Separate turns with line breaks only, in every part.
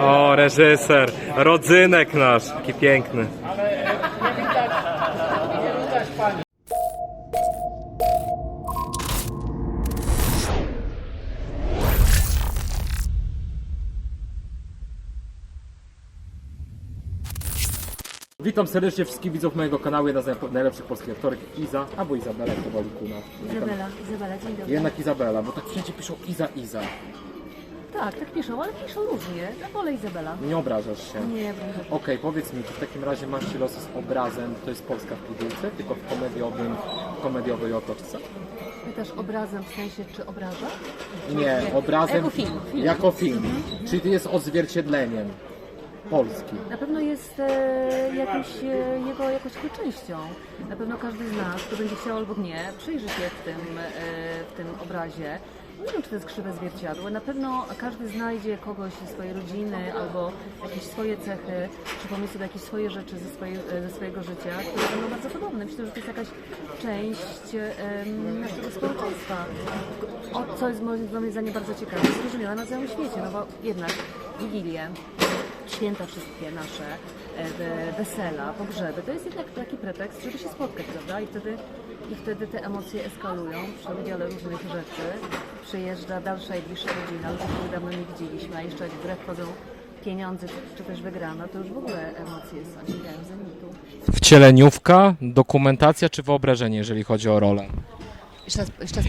O, reżyser, rodzynek nasz, taki piękny. Witam serdecznie wszystkich widzów mojego kanału, jedna z najlepszych polskich aktorek, Iza, albo Izabela, jak to woli kuna.
Izabela, Izabela, dzień dobry.
Jednak Izabela, bo tak wszędzie piszą Iza, Iza.
Tak, tak piszą, ale piszą różnie. Ja wolę Izabela.
Nie obrażasz się.
Nie, proszę.
Okej, powiedz mi, czy w takim razie masz się losy z obrazem, to jest Polska w pudełce, tylko w komediowym, komediowej otoczce?
Pytasz obrazem w sensie, czy obraża?
Nie, obrazem
Jako film, film.
Jako film. Czyli to jest odzwierciedleniem Polski.
Na pewno jest e, jakimś, e, jego jakąś częścią. Na pewno każdy z nas, kto będzie chciał albo nie, przyjrzy się w tym, e, w tym obrazie. Nie wiem, czy to jest krzywe zwierciadło. Na pewno każdy znajdzie kogoś ze swojej rodziny albo jakieś swoje cechy, czy pomysły sobie jakieś swoje rzeczy ze, swojej, e, ze swojego życia, które będą bardzo podobne. Myślę, że to jest jakaś część em, naszego społeczeństwa. O, co jest moim zdaniem bardzo ciekawe, zrozumiałe na całym świecie, no bo jednak Wigilię, święta wszystkie nasze, e, we- wesela, pogrzeby, to jest jednak taki pretekst, żeby się spotkać, prawda? I wtedy, i wtedy te emocje eskalują przy wiele różnych rzeczy. Przyjeżdża dalsza i bliższa rodzina, ludzi, których dawno nie widzieliśmy, a jeszcze jak w grę wchodzą pieniądze, czy, też wygrano, to już w ogóle emocje są, sięgają zenitu.
Wcieleniówka, dokumentacja czy wyobrażenie, jeżeli chodzi o rolę?
Jeszcze raz, jeszcze raz?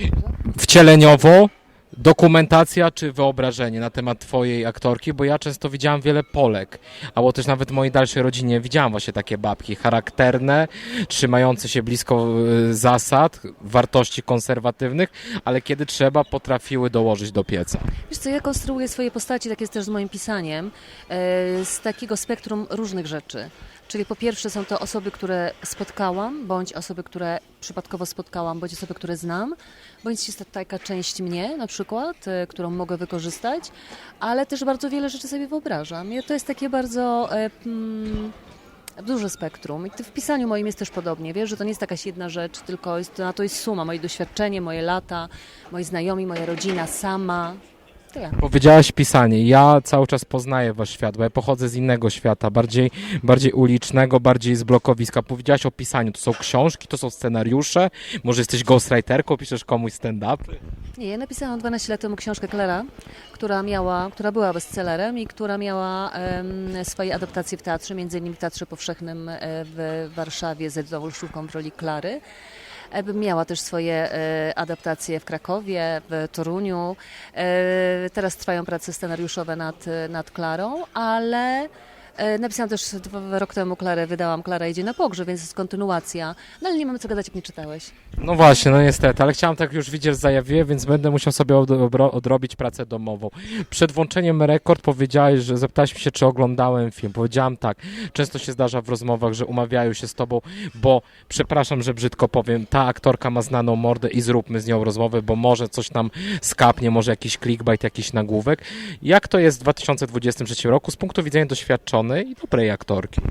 Wcieleniowo, dokumentacja czy wyobrażenie na temat twojej aktorki, bo ja często widziałam wiele Polek, albo też nawet w mojej dalszej rodzinie widziałam właśnie takie babki charakterne, trzymające się blisko y, zasad, wartości konserwatywnych, ale kiedy trzeba potrafiły dołożyć do pieca.
Wiesz co, ja konstruuję swoje postaci, tak jest też z moim pisaniem, e, z takiego spektrum różnych rzeczy. Czyli po pierwsze są to osoby, które spotkałam, bądź osoby, które przypadkowo spotkałam, bądź osoby, które znam, bądź jest to taka część mnie na przykład, e, którą mogę wykorzystać, ale też bardzo wiele rzeczy sobie wyobrażam. I to jest takie bardzo... E, mm, duże spektrum. I w pisaniu moim jest też podobnie, wiesz, że to nie jest jakaś jedna rzecz, tylko jest, na to jest suma, moje doświadczenie, moje lata, moi znajomi, moja rodzina, sama. Tyle.
Powiedziałaś pisanie. Ja cały czas poznaję wasz świat, bo ja pochodzę z innego świata, bardziej, bardziej ulicznego, bardziej z blokowiska. Powiedziałaś o pisaniu. To są książki, to są scenariusze. Może jesteś ghostwriterką, piszesz komuś stand-up.
Nie, ja napisałam 12 lat temu książkę Klera, która miała, która była bestsellerem i która miała em, swoje adaptacje w teatrze, między innymi w Teatrze Powszechnym e, w Warszawie z Edytą Olszówką w roli Klary. E, Miała też swoje e, adaptacje w Krakowie, w Toruniu. E, Teraz trwają prace scenariuszowe nad, nad Klarą, ale napisałam też rok temu Klarę, wydałam Klara idzie na pogrzeb, więc jest kontynuacja. No ale nie mamy co gadać, jak nie czytałeś.
No właśnie, no niestety, ale chciałam tak już widzieć zajawie, więc będę musiał sobie odrobić pracę domową. Przed włączeniem rekord powiedziałeś, że zapytałeś się, czy oglądałem film. Powiedziałam tak. Często się zdarza w rozmowach, że umawiają się z tobą, bo przepraszam, że brzydko powiem, ta aktorka ma znaną mordę i zróbmy z nią rozmowę, bo może coś nam skapnie, może jakiś clickbait, jakiś nagłówek. Jak to jest w 2023 roku z punktu widzenia i dobrej aktorki?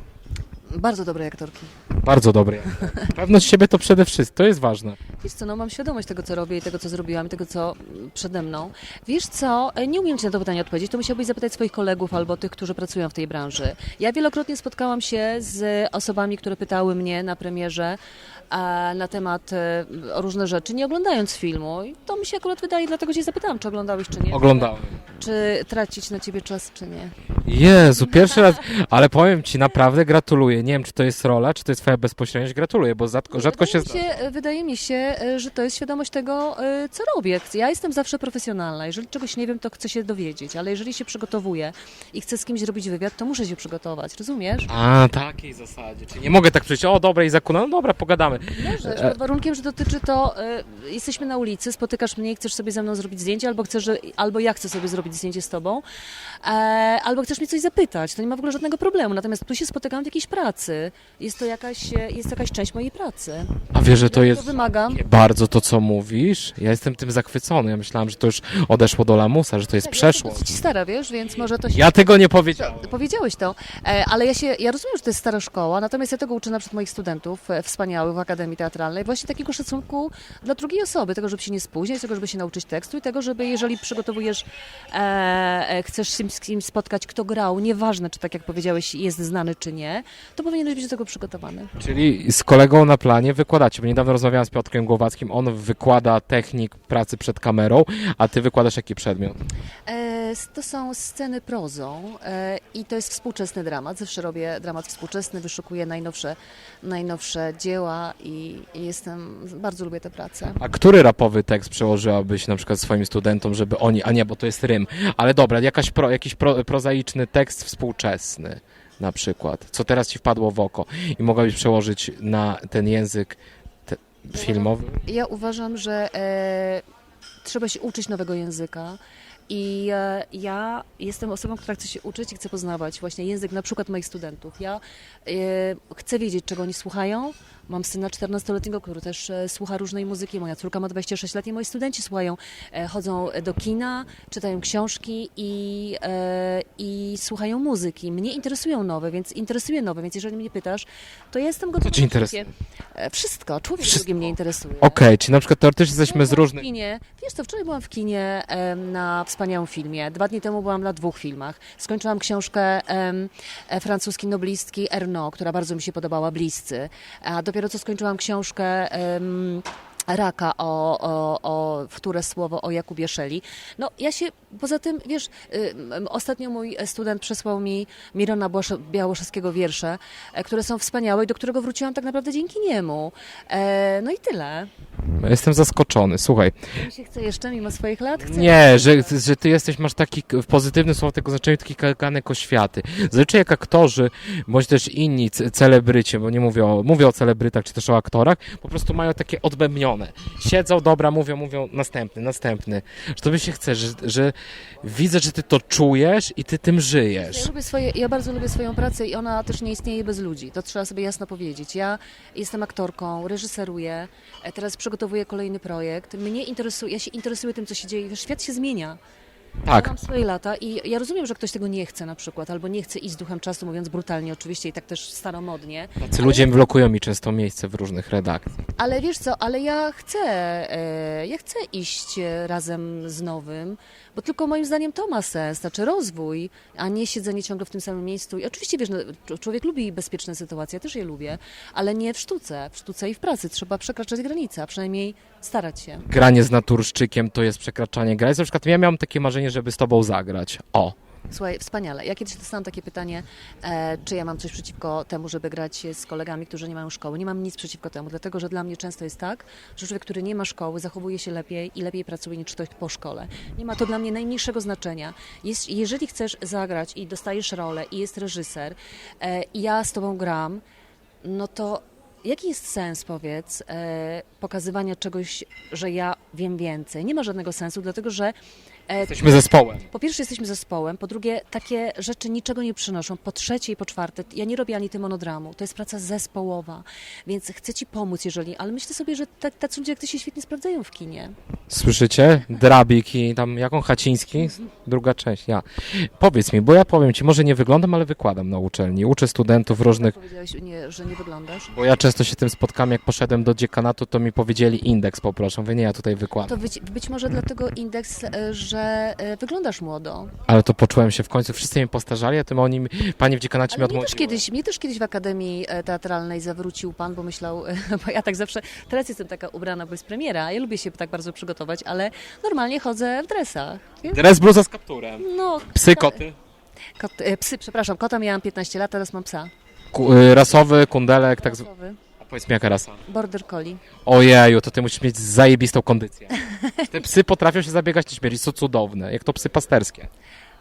Bardzo dobrej aktorki.
Bardzo dobrej. aktorki. Pewność siebie to przede wszystkim, to jest ważne.
Wiesz co, no mam świadomość tego, co robię i tego, co zrobiłam i tego, co przede mną. Wiesz co, e, nie umiem Ci na to pytanie odpowiedzieć, to musiałbyś zapytać swoich kolegów albo tych, którzy pracują w tej branży. Ja wielokrotnie spotkałam się z osobami, które pytały mnie na premierze na temat e, o różne rzeczy, nie oglądając filmu. I to mi się akurat wydaje, dlatego Cię zapytałam, czy oglądałeś, czy nie.
Oglądałem.
Czy tracić na Ciebie czas, czy nie.
Jezu, pierwszy raz, ale powiem Ci, naprawdę gratuluję. Nie wiem, czy to jest rola, czy to jest Twoja bezpośredniość. Gratuluję, bo rzadko, rzadko się
wydaje mi się, wydaje mi się, e, że to jest świadomość tego, e, co robię. Ja jestem zawsze profesjonalna. Jeżeli czegoś nie wiem, to chcę się dowiedzieć, ale jeżeli się przygotowuję i chcę z kimś zrobić wywiad, to muszę się przygotować, rozumiesz?
A, takiej zasadzie. Czyli nie mogę tak przyjść, o dobra i zakuna, no dobra, pogadamy.
Może, pod warunkiem, że dotyczy to, e, jesteśmy na ulicy, spotykasz mnie i chcesz sobie ze mną zrobić zdjęcie, albo, chcesz, że, albo ja chcę sobie zrobić zdjęcie z tobą, e, albo chcesz mnie coś zapytać, to nie ma w ogóle żadnego problemu. Natomiast tu się spotykam w jakiejś pracy. Jest to jakaś, e, jest jakaś część mojej pracy.
A wiesz, że to
To
jest
wymaga.
bardzo to, co mówisz? Ja jestem tym zachwycony. Ja myślałam, że to już odeszło do lamusa, że to jest
Tak, ja
przeszło.
dosyć stara, wiesz, więc może to się...
Ja tego nie powiedziałem.
Powiedziałeś to, e, ale ja się, ja rozumiem, że to jest stara szkoła, natomiast ja tego uczę na przykład moich studentów e, wspaniałych Akademii Teatralnej, właśnie takiego szacunku dla drugiej osoby, tego, żeby się nie spóźniać, tego, żeby się nauczyć tekstu i tego, żeby jeżeli przygotowujesz e, chcesz się z kimś spotkać, kto grał, nieważne, czy tak jak powiedziałeś, jest znany, czy nie, to powinieneś być do tego przygotowany.
Czyli z kolegą na planie wykładacie, bo niedawno rozmawiałem z Piotrkiem Głowackim, on wykłada technik pracy przed kamerą, a ty wykładasz jaki przedmiot?
E, to są sceny prozą e, i to jest współczesny dramat. Zawsze robię dramat współczesny, wyszukuję najnowsze, najnowsze dzieła i, i jestem, bardzo lubię tę pracę.
A który rapowy tekst przełożyłabyś na przykład swoim studentom, żeby oni, a nie, bo to jest rym, ale dobra, jakaś pro, jakiś pro, prozaiczny tekst współczesny na przykład, co teraz ci wpadło w oko i mogłabyś przełożyć na ten język te, filmowy?
Ja uważam, że e, trzeba się uczyć nowego języka. I e, ja jestem osobą, która chce się uczyć i chce poznawać właśnie język na przykład moich studentów. Ja e, chcę wiedzieć, czego oni słuchają. Mam syna 14-letniego, który też e, słucha różnej muzyki. Moja córka ma 26 lat i moi studenci słuchają, e, chodzą do kina, czytają książki i, e, i słuchają muzyki. Mnie interesują nowe, więc interesuje nowe, więc jeżeli mnie pytasz, to ja jestem gotowa.
Co ci
na
interesuje?
wszystkie. E, Wszystko. Człowiek
Wszystko.
drugi mnie interesuje.
Okej, czyli na przykład teoretycznie jesteśmy z różnych...
Wiesz co, wczoraj byłam w kinie na wspaniałym filmie. Dwa dni temu byłam na dwóch filmach. Skończyłam książkę e, francuskiej noblistki Ernaud, która bardzo mi się podobała, Bliscy. A dopiero co skończyłam książkę Raka o, o, o wtóre słowo o Jakubie Szeli. No ja się, poza tym, wiesz, ym, ostatnio mój student przesłał mi Mirona Białoszewskiego wiersze, e, które są wspaniałe i do którego wróciłam tak naprawdę dzięki niemu. E, no i tyle.
Jestem zaskoczony, słuchaj,
Mi się chce jeszcze, mimo swoich lat? Chcę.
Nie, że, że ty jesteś, masz taki w pozytywnym słowo tego znaczeniu taki kaganek oświaty. Zazwyczaj jak aktorzy, bądź też inni ce- celebryci, bo nie mówię o, mówię o celebrytach, czy też o aktorach, po prostu mają takie odbębnione. Siedzą, dobra, mówią, mówią, następny, następny. Że tobie się chce, że, że widzę, że ty to czujesz i ty tym
Ja,
żyjesz.
lubię swoje, ja bardzo lubię swoją pracę i ona też nie istnieje bez ludzi. To trzeba sobie jasno powiedzieć. Ja jestem aktorką, reżyseruję, e, teraz przygotowuję kolejny projekt. Mnie interesuje, ja się interesuję tym, co się dzieje. Świat się zmienia.
Tak,
mam swoje lata i ja rozumiem, że ktoś tego nie chce na przykład, albo nie chce iść z duchem czasu, mówiąc brutalnie oczywiście i tak też staromodnie.
tacy ludzie blokują mi często miejsce w różnych redakcjach.
Ale wiesz co, ale ja chcę, e, ja chcę iść e, razem z nowym, bo tylko moim zdaniem to ma sens, znaczy rozwój, a nie siedzenie ciągle w tym samym miejscu. I oczywiście wiesz, no, cz- człowiek lubi bezpieczne sytuacje, ja też je lubię, ale nie w sztuce, w sztuce i w pracy. Trzeba przekraczać granice, a przynajmniej starać się.
Granie z naturszczykiem to jest przekraczanie granic. Na przykład ja miałem takie marzenie, żeby z tobą zagrać. O,
Słuchaj, wspaniale. Ja kiedyś dostałam takie pytanie, e, czy ja mam coś przeciwko temu, żeby grać z kolegami, którzy nie mają szkoły. Nie mam nic przeciwko temu, dlatego że dla mnie często jest tak, że człowiek, który nie ma szkoły, zachowuje się lepiej i lepiej pracuje niż ktoś po szkole. Nie ma to dla mnie najmniejszego znaczenia. Jest, jeżeli chcesz zagrać i dostajesz rolę i jest reżyser e, i ja z tobą gram, no to jaki jest sens, powiedz, e, pokazywania czegoś, że ja wiem więcej? Nie ma żadnego sensu, dlatego że e,
jesteśmy zespołem.
po pierwsze jesteśmy zespołem, po drugie takie rzeczy niczego nie przynoszą, po trzecie i po czwarte ja nie robię ani ty monodramu, to jest praca zespołowa, więc chcę ci pomóc jeżeli, ale myślę sobie, że tak- tacy ludzie jak ty się świetnie sprawdzają w kinie.
Słyszycie? Drabik i tam jaką Haciński? Druga część, ja. Powiedz mi, bo ja powiem ci, może nie wyglądam, ale wykładam na uczelni. Uczę studentów różnych,
Powiedziałeś, nie, że nie wyglądasz.
bo ja często się tym spotkam, jak poszedłem do dziekanatu, to mi powiedzieli indeks poproszę. Mówię, nie, ja tutaj
To
wykładam.
być, być może dlatego indeks, e, że e, wyglądasz młodo.
Ale to poczułem się w końcu, wszyscy mnie postarzali, a tym oni, pani w dziekanacie mi
Ale mnie też, kiedyś, mnie też kiedyś w Akademii e, Teatralnej zawrócił pan, bo myślał, bo ja tak zawsze, teraz jestem taka ubrana, bo jest premiera, ja lubię się tak bardzo przygotować, ale normalnie chodzę w dresach.
Dres bluza z kapturem.
No,
Psy, koty.
Kot, psy, przepraszam, kota miałam 15 lat, teraz mam psa.
Ku, y, rasowy, kundelek, tak zw... Powiedz mi, jaka rasa?
Border collie.
Ojeju, to ty musisz mieć zajebistą kondycję. Te psy potrafią się zabiegać na śmierć, są cudowne, jak to psy pasterskie.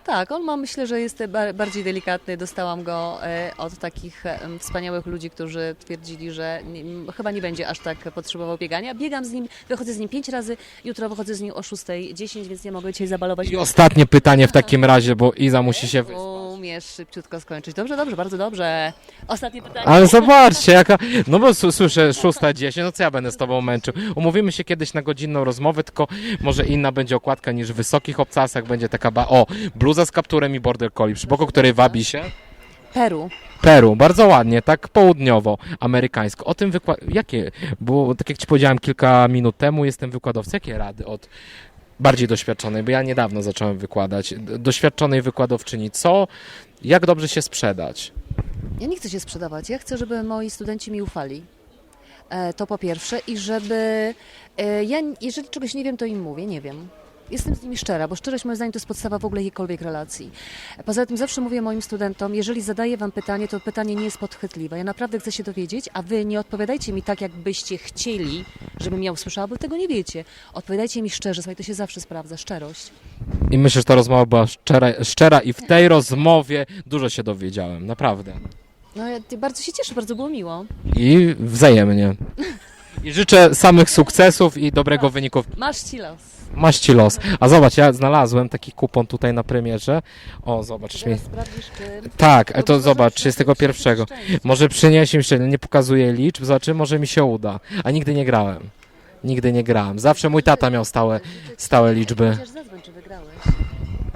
Tak, on ma, myślę, że jest ba- bardziej delikatny. Dostałam go e, od takich e, wspaniałych ludzi, którzy twierdzili, że nie, m, chyba nie będzie aż tak potrzebował biegania. Biegam z nim, wychodzę z nim pięć razy, jutro wychodzę z nim o 6.10, więc nie mogę dzisiaj zabalować.
I ostatnie pytanie w takim razie, bo Iza musi się wyspać.
Umiesz szybciutko skończyć. Dobrze, dobrze, bardzo dobrze. Ostatnie pytanie.
Ale zobaczcie, jaka. No bo s- słyszę 6.10, no co ja będę z tobą męczył? Umówimy się kiedyś na godzinną rozmowę, tylko może inna będzie okładka niż w wysokich obcasach, będzie taka. Ba... O, bluza z kapturem i border collie, przy boku której wabi się.
Peru.
Peru, bardzo ładnie, tak południowo, amerykańsko. O tym wykład. Jakie? Bo tak jak ci powiedziałem kilka minut temu, jestem wykładowcą. Jakie rady od bardziej doświadczonej, bo ja niedawno zacząłem wykładać, doświadczonej wykładowczyni, co, jak dobrze się sprzedać?
Ja nie chcę się sprzedawać. Ja chcę, żeby moi studenci mi ufali. E, To po pierwsze i żeby e, ja, jeżeli czegoś nie wiem, to im mówię, nie wiem. Jestem z nimi szczera, bo szczerość moim zdaniem to jest podstawa w ogóle jakiejkolwiek relacji. Poza tym zawsze mówię moim studentom, jeżeli zadaję wam pytanie, to pytanie nie jest podchwytliwe. Ja naprawdę chcę się dowiedzieć, a wy nie odpowiadajcie mi tak, jakbyście chcieli, żebym ja usłyszała, bo tego nie wiecie. Odpowiadajcie mi szczerze, słuchaj, to się zawsze sprawdza, szczerość.
I myślę, że ta rozmowa była szczera, szczera i w tej rozmowie dużo się dowiedziałem, naprawdę.
No ja bardzo się cieszę, bardzo było miło.
I wzajemnie. I życzę samych sukcesów i dobrego wyniku.
Masz ci los.
Masz ci los. A zobacz, ja znalazłem taki kupon tutaj na premierze. O, zobacz mi.
Teraz sprawdzisz, czy...
Tak, to zobacz,
zawsze
31.
szczęście.
Może przyniesie mi szczęście, nie pokazuje liczb, zobaczymy, może mi się uda. A nigdy nie grałem. Nigdy nie grałem. Zawsze mój tata miał stałe, stałe liczby.
Chociaż zadzwoń, czy wygrałeś.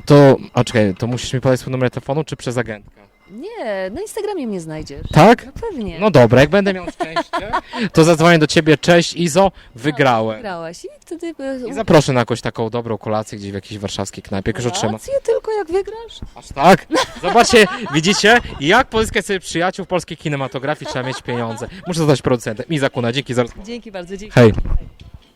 To, a czekaj, to musisz mi podać swój numer telefonu, czy przez agentkę?
Nie, na Instagramie mnie znajdziesz.
Tak?
No pewnie.
No dobra, jak będę miał szczęście, to zadzwonię do ciebie, cześć Izo, wygrałem.
Wygrałaś i wtedy... e,
I zaproszę na jakąś taką dobrą kolację gdzieś w jakiejś warszawskiej knajpie, jak już otrzymam.
Tylko jak wygrasz.
Aż tak? Zobaczcie, widzicie, jak pozyskać sobie przyjaciół w polskiej kinematografii, trzeba mieć pieniądze. Muszę zostać producentem. Iza Kuna, dzięki za rozmowę.
Dzięki bardzo, dzięki.
Hej.